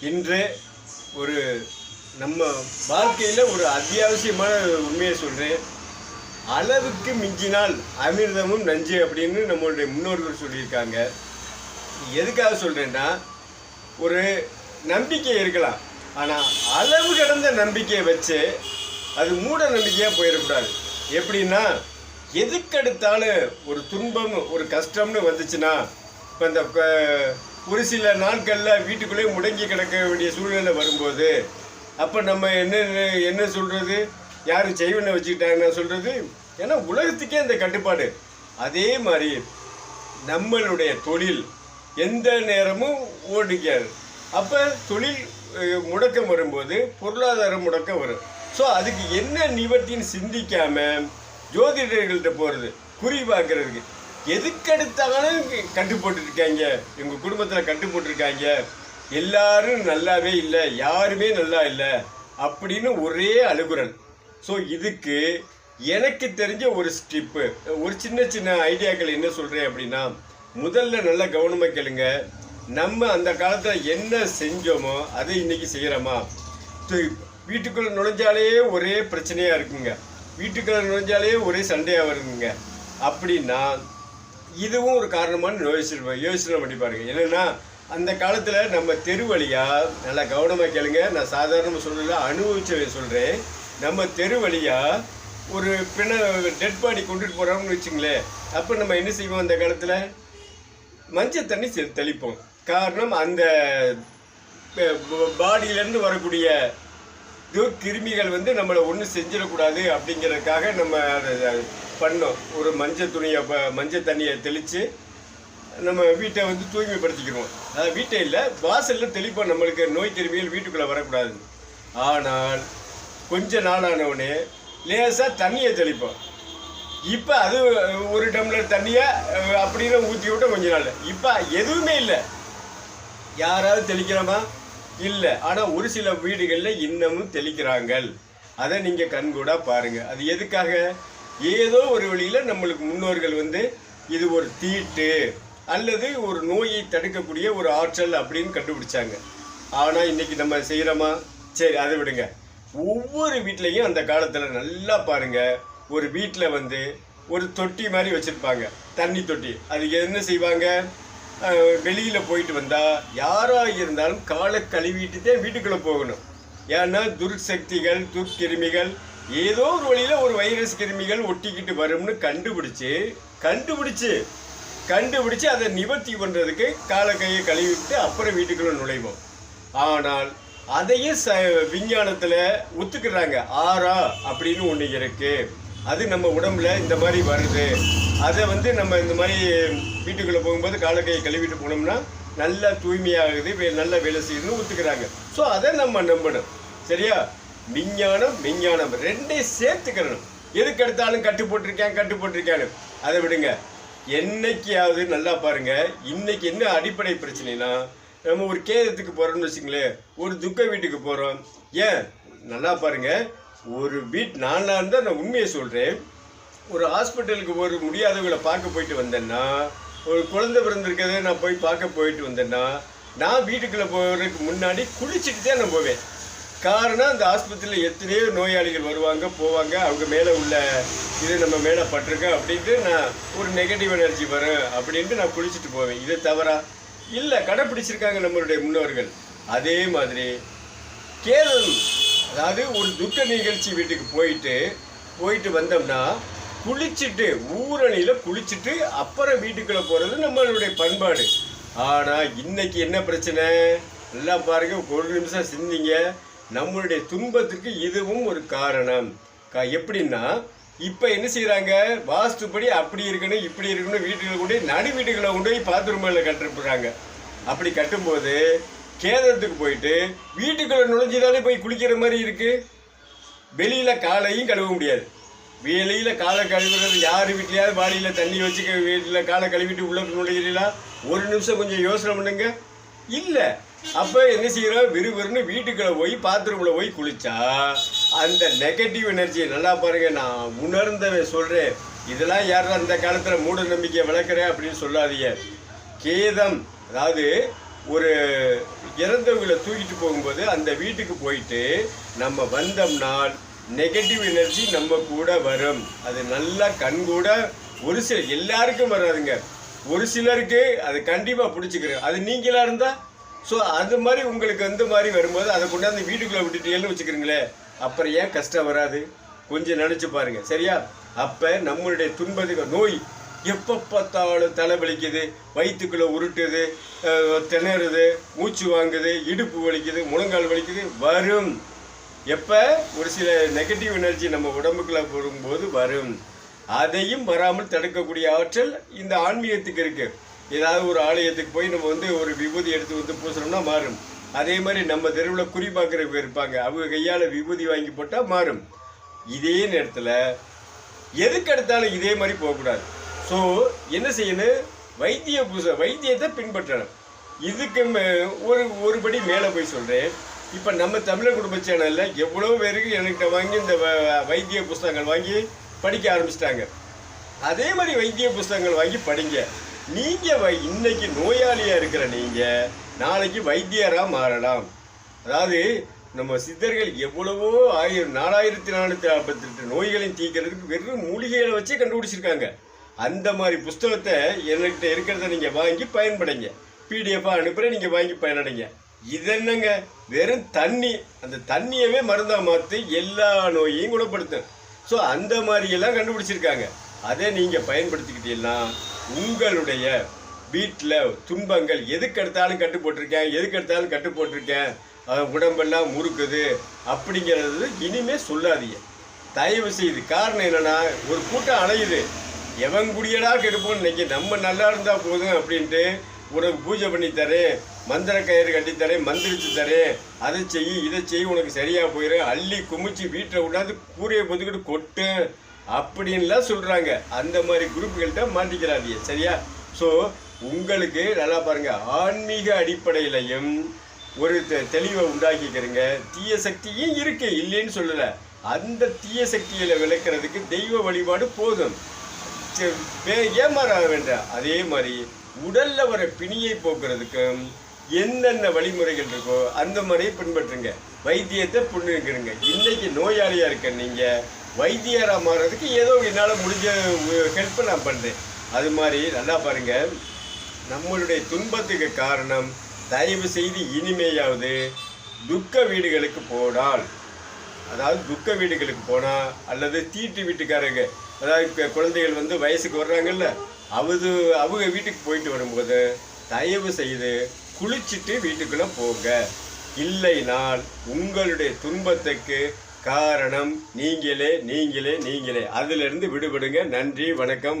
இன்று ஒரு நம்ம வாழ்க்கையில் ஒரு அத்தியாவசியமான உண்மையை சொல்கிறேன் அளவுக்கு மிஞ்சினால் அமிர்தமும் நஞ்சு அப்படின்னு நம்மளுடைய முன்னோர்கள் சொல்லியிருக்காங்க. எதுக்காக சொல்கிறேன்னா ஒரு நம்பிக்கை இருக்கலாம். ஆனால் அளவு கடந்த நம்பிக்கையை வச்சு அது மூட நம்பிக்கையாக போயிடக்கூடாது. எப்படின்னா எதுக்கெடுத்தாலும் ஒரு துன்பம் ஒரு கஷ்டம்னு வந்துச்சுன்னா இப்போ இந்த ஒரு சில நாட்களில் வீட்டுக்குள்ளே முடங்கி கிடக்க வேண்டிய சூழ்நிலை வரும்போது அப்போ நம்ம என்ன என்ன சொல்கிறது யாரும் செய்வனை வச்சுக்கிட்டாங்கன்னு சொல்கிறது ஏன்னா உலகத்துக்கே அந்த கட்டுப்பாடு. அதே மாதிரி நம்மளுடைய தொழில் எந்த நேரமும் ஓடிக்காது. அப்போ தொழில் முடக்கம் வரும்போது பொருளாதார முடக்கம் வரும். ஸோ அதுக்கு என்ன நிவர்த்தின்னு சிந்திக்காமல் ஜோதிடர்கள்ட்ட போகிறது குறி பார்க்குறதுக்கு. எதுக்கெடுத்தாலும் கட்டு போட்டுருக்காங்க எங்கள் குடும்பத்தில் கட்டு போட்டிருக்காங்க எல்லாரும் நல்லாவே இல்லை யாருமே நல்லா இல்லை அப்படின்னு ஒரே அழுகுறல். ஸோ இதுக்கு எனக்கு தெரிஞ்ச ஒரு ஸ்டிப்பு ஒரு சின்ன சின்ன ஐடியாக்கள் என்ன சொல்கிறேன் அப்படின்னா முதல்ல நல்லா கவனமாக கேளுங்க. நம்ம அந்த காலத்தில் என்ன செஞ்சோமோ அதை இன்னைக்கு செய்கிறோமா வீட்டுக்குள்ளே நுழைஞ்சாலே ஒரே பிரச்சனையாக இருக்குங்க. வீட்டுக்குள்ளே நுழைஞ்சாலே ஒரே சண்டையாக வருங்க. அப்படின்னா இதுவும் ஒரு காரணமானு யோசிச்சு யோசனை பண்ணி பாருங்க. என்னன்னா அந்த காலத்தில் நம்ம தெரு வழியாக நல்லா கவனமாக கேளுங்க. நான் சாதாரணமாக சொல்லல அனுபவிச்சதை சொல்கிறேன் நம்ம தெரு வழியாக ஒரு பிண டெட் பாடி கொண்டுட்டு போகிறோம்னு வச்சுங்களேன். அப்போ நம்ம என்ன செய்வோம் அந்த காலத்தில்? மஞ்சள் தண்ணி செ- தெளிப்போம். காரணம் அந்த பாடியிலேருந்து வரக்கூடிய கிருமிகள் வந்து நம்மளை ஒன்றும் செஞ்சிடக்கூடாது அப்படிங்கிறதுக்காக நம்ம அதை பண்ணோம். ஒரு மஞ்சள் துணியை ப- மஞ்சள் தண்ணியை தெளித்து நம்ம வீட்டை வந்து தூய்மைப்படுத்திக்கிறோம் அதாவது வீட்டை இல்லை வாசலில் தெளிப்போம் நம்மளுக்கு நோய் கிருமிகள் வீட்டுக்குள்ளே வரக்கூடாது. ஆனால் கொஞ்ச நாளானவுடனே லேசாக தண்ணியை தெளிப்போம். இப்போ அது ஒரு டம்ளர் தண்ணியை அப்படின்னு ஊற்றி விட்ட கொஞ்ச நாள் இப்போ எதுவுமே இல்லை. யாராவது தெளிக்கிறோமா இல்லை. ஆனால் ஒரு சில வீடுகளில் இன்னமும் தெளிக்கிறாங்கள் அதை நீங்கள் கண்கூடாக பாருங்கள் அது எதுக்காக? ஏதோ ஒரு வழியில் நம்மளுக்கு முன்னோர்கள் வந்து இது ஒரு தீட்டு அல்லது ஒரு நோயை தடுக்கக்கூடிய ஒரு ஆற்றல் அப்படின்னு கண்டுபிடிச்சாங்க. ஆனால் இன்னைக்கு நம்ம செய்கிறோமா சரி அதை விடுங்க. ஒவ்வொரு வீட்லேயும் அந்த காலத்தில் நல்லா பாருங்கள் ஒரு வீட்டில் வந்து ஒரு தொட்டி மாதிரி வச்சுருப்பாங்க. தண்ணி தொட்டி. அது என்ன செய்வாங்க? வெளியில் போயிட்டு வந்தால் யாராக இருந்தாலும் காலை கழுவிட்டு தான் வீட்டுக்குள்ளே போகணும். ஏன்னா துர்சக்திகள் துர்க்கிருமிகள் ஏதோ ஒரு வழியில் ஒரு வைரஸ் கிருமிகள் ஒட்டிக்கிட்டு வரும்னு கண்டுபிடிச்சு கண்டுபிடிச்சு கண்டுபிடிச்சு அதை நிவர்த்தி பண்ணுறதுக்கு காலை கையை கழுவிட்டு அப்புறம் வீட்டுக்குள்ள நுழைவோம். ஆனால் அதையும் ச விஞ்ஞானத்தில் ஒத்துக்கிறாங்க. ஆறா அப்படின்னு ஒன்று இருக்கு. அது நம்ம உடம்புல இந்த மாதிரி வருது. அதை வந்து நம்ம இந்த மாதிரி வீட்டுக்குள்ளே போகும்போது காலக்கையை கழுவிட்டு போனோம்னா நல்லா தூய்மையாகுது வே- நல்ல வேலை செய்யுதுன்னு ஒத்துக்கிறாங்க. ஸோ அதை நம்ம நம்பணும். சரியா? விஞ்ஞானம் விஞ்ஞானம் ரெண்டையும் சேர்த்துக்கிறணும் எதுக்கு எடுத்தாலும் கட்டு போட்டிருக்கேன் கட்டு போட்டிருக்கேன்னு. அதை விடுங்க. என்னைக்காவது நல்லா பாருங்க. இன்னைக்கு என்ன அடிப்படை பிரச்சனைனா நம்ம ஒரு கேதத்துக்கு போகிறோம்னு வச்சுங்களேன் ஒரு துக்க வீட்டுக்கு போகிறோம் ஏன்? நல்லா பாருங்க. ஒரு வீட் நானாக இருந்தால் நான் உண்மையை சொல்கிறேன் ஒரு ஹாஸ்பிட்டலுக்கு ஒரு முடியாதவங்களை பார்க்க போயிட்டு வந்தேன்னா ஒரு குழந்தை பிறந்திருக்கிறத நான் போய் பார்க்க போயிட்டு வந்தேன்னா நான் வீட்டுக்குள்ளே போகிறதுக்கு முன்னாடி குளிச்சுட்டு தான் நான் போவேன். காரணம் அந்த ஆஸ்பத்திரியில் எத்தனையோ நோயாளிகள் வருவாங்க போவாங்க. அவங்க மேலே உள்ள இது நம்ம மேலே பட்டிருக்கு அப்படின்ட்டு நான் ஒரு நெகட்டிவ் எனர்ஜி வரும் அப்படின்ட்டு நான் குளிச்சுட்டு போவேன். இது தவறா? இல்லை கடைப்பிடிச்சிருக்காங்க நம்மளுடைய முன்னோர்கள். அதே மாதிரி கேரளம் அதாவது ஒரு துக்க நிகழ்ச்சி வீட்டுக்கு போயிட்டு போயிட்டு வந்தோம்னா குளிச்சுட்டு ஊரணியில் குளிச்சுட்டு அப்புறம் வீட்டுக்குள்ளே போகிறது நம்மளுடைய பண்பாடு. ஆனால் இன்னைக்கு என்ன பிரச்சனை? எல்லாம் பாருங்கள் ஒரு நிமிஷம் சிந்திங்க. நம்மளுடைய துன்பத்துக்கு இதுவும் ஒரு காரணம். க- எப்படின்னா இப்போ என்ன செய்கிறாங்க வாஸ்துப்படி அப்படி இருக்கணும் இப்படி இருக்கணும் வீட்டுகளை கொண்டு போய் நடு வீட்டுகளை கொண்டு போய் பாத்ரூமில் கட்டுறாங்க அப்படி கட்டும்போது கேதத்துக்கு போயிட்டு வீட்டுக்குள்ளே நுழைஞ்சுதானே போய் குளிக்கிற மாதிரி இருக்குது வெளியில் காலையும் கழுவ முடியாது. வெளியில் காலை கழுவுறது யார் வீட்லையாவது வாடியில் தண்ணி வச்சு வீட்டில் காலை கழுவிட்டு உள்ள நுழைகிறீங்களா ஒரு நிமிஷம் கொஞ்சம் யோசனை பண்ணுங்க. இல்லை அப்ப என்ன செய்யறோம் விறுவிறுன்னு வீட்டுக்குள்ள போய் பாத்ரூம்ல போய் குளிச்சா அந்த நெகட்டிவ் எனர்ஜி நல்லா பாருங்க நான் உணர்ந்தவன் சொல்றேன். இதெல்லாம் யாரும் அந்த காலத்துல மூட நம்பிக்கையை வளர்க்குறேன் அப்படின்னு சொல்லாதீங்க. கேதம் அதாவது ஒரு இறந்தவங்களை தூக்கிட்டு போகும்போது அந்த வீட்டுக்கு போயிட்டு நம்ம வந்தோம்னால் நெகட்டிவ் எனர்ஜி நம்ம கூட வரும். அது நல்லா கண் கூட ஒரு சில எல்லாருக்கும் வராதுங்க. ஒரு சிலருக்கு அது கண்டிப்பாக பிடிச்சிக்கிறேன் அது நீங்களா இருந்தா? ஸோ அது மாதிரி உங்களுக்கு அந்த மாதிரி வரும்போது அதை கொண்டாந்து வீட்டுக்குள்ளே விட்டுட்டீங்கன்னு வச்சுக்கிறீங்களேன் அப்புறம் ஏன் கஷ்டம் வராது? கொஞ்சம் நினச்சி பாருங்க சரியா? அப்போ நம்மளுடைய துன்பத்துக்கு நோய் எப்போ பார்த்தாலும் தலை வலிக்குது வயிற்றுக்குள்ளே உருட்டுது திணறுது மூச்சு வாங்குது இடுப்பு வலிக்குது முழங்கால் வலிக்குது வரும். எப்போ? ஒரு சில நெகட்டிவ் எனர்ஜி நம்ம உடம்புக்குள்ள போடும்போது வரும். அதையும் வராமல் தடுக்கக்கூடிய ஆற்றல் இந்த ஆன்மீகத்துக்கு இருக்குது ஏதாவது ஒரு ஆலயத்துக்கு போய் நம்ம வந்து ஒரு விபூதி எடுத்து வந்து பூசணும்னா மாறும். அதே மாதிரி நம்ம தெருவில் குறி பார்க்குறவங்க இருப்பாங்க. அவங்க கையால் விபூதி வாங்கி போட்டால் மாறும். இதே நேரத்தில் எதுக்கு எடுத்தாலும் இதே மாதிரி போகக்கூடாது. ஸோ என்ன செய்யணும்? வைத்திய பூசை வைத்தியத்தை பின்பற்றணும். இதுக்கு மே- ஒரு ஒருபடி மேலே போய் சொல்கிறேன் இப்போ நம்ம தமிழர் குடும்ப சேனலில் எவ்வளோ பேருக்கு என்கிட்ட வாங்கி இந்த வ- வைத்திய புஸ்தகங்கள் வாங்கி படிக்க ஆரம்பிச்சிட்டாங்க. அதே மாதிரி வைத்திய புஸ்தகங்கள் வாங்கி படிங்க. நீங்கள் வை இன்னைக்கு நோயாளியாக இருக்கிற நீங்கள் நாளைக்கு வைத்தியராக மாறலாம். அதாவது நம்ம சித்தர்கள் எவ்வளவோ ஆயிரம் நாலாயிரத்தி நானூற்றி நாற்பத்தெட்டு நோய்களையும் தீக்கிறதுக்கு வெறும் மூலிகைகளை வச்சே கண்டுபிடிச்சிருக்காங்க. அந்த மாதிரி புஸ்தகத்தை என்கிட்ட இருக்கிறத நீங்கள் வாங்கி பயன்படுங்க. பிடிஎஃபாக அனுப்புகிறேன் நீங்கள் வாங்கி பயனடைங்க. இது என்னங்க? வெறும் தண்ணி அந்த தண்ணியவே மருந்தாக மாற்றி எல்லா நோயையும் குணப்படுத்தும். ஸோ அந்த மாதிரியெல்லாம் கண்டுபிடிச்சிருக்காங்க. அதை நீங்கள் பயன்படுத்திக்கிட்டீங்கன்னா உங்களுடைய வீட்டில் துன்பங்கள் எதுக்கு எடுத்தாலும் கட்டு போட்டிருக்கேன் எதுக்கு எடுத்தாலும் கட்டு போட்டிருக்கேன் உடம்பெல்லாம் முறுக்குது அப்படிங்கிறது இனிமே சொல்லாதீங்க. தயவு செய்து காரணம் என்னென்னா ஒரு கூட்டம் அலையுது. எவன் குடியடா கெடுப்போம்னு நினைக்க நம்ம நல்லா இருந்தால் போதும் அப்படின்ட்டு உனக்கு பூஜை பண்ணி தரேன் மந்திர கயிறு கட்டி தரேன் மந்திரிச்சு தரேன். அதை செய் இதை செய் உனக்கு சரியாக போயிடும் அள்ளி குமிச்சு வீட்டில் விடாது கூரையை பொதுக்கிட்டு கொட்டு. அப்படின்லாம் சொல்கிறாங்க அந்த மாதிரி குரூப்புகள்கிட்ட மாட்டிக்கிறாதீங்க சரியா? ஸோ உங்களுக்கு நல்லா பாருங்கள் ஆன்மீக அடிப்படையிலையும் ஒரு தெ- தெளிவை உண்டாக்கிக்கிறீங்க. தீய சக்தியும் இருக்குது இல்லைன்னு சொல்லலை. அந்த தீய சக்தியில் விளக்குறதுக்கு தெய்வ வழிபாடு போதும். சரி, வே- ஏமாற வேண்டாம் அதே மாதிரி உடலில் வர பிணியை போக்குறதுக்கும் என்னென்ன வழிமுறைகள் இருக்கோ அந்த முறையை பின்பற்றுங்க. வைத்தியத்தை புண்ணுங்கிறங்க இன்றைக்கி நோயாளியாக இருக்க நீங்கள் வைத்தியராக மாறுறதுக்கு ஏதோ என்னால் முடிஞ்ச ஹெல்ப்பை நான் பண்ணுறேன் அது மாதிரி நல்லா பாருங்கள் நம்மளுடைய துன்பத்துக்கு காரணம் தயவு செய்து இனிமையாவது துக்க வீடுகளுக்கு போனால் அதாவது துக்க வீடுகளுக்கு போனால் அல்லது தீட்டு வீட்டுக்காரங்க அதாவது இப்போ குழந்தைகள் வந்து வயசுக்கு வர்றாங்கல்ல அவது அவங்க வீட்டுக்கு போயிட்டு வரும்போது தயவு செய்து குளிச்சுட்டு வீட்டுக்குள்ளே போங்க. இல்லைனால் உங்களுடைய துன்பத்துக்கு காரணம் நீங்களே நீங்களே நீங்களே. அதிலிருந்து விடுபடுங்க. நன்றி வணக்கம்.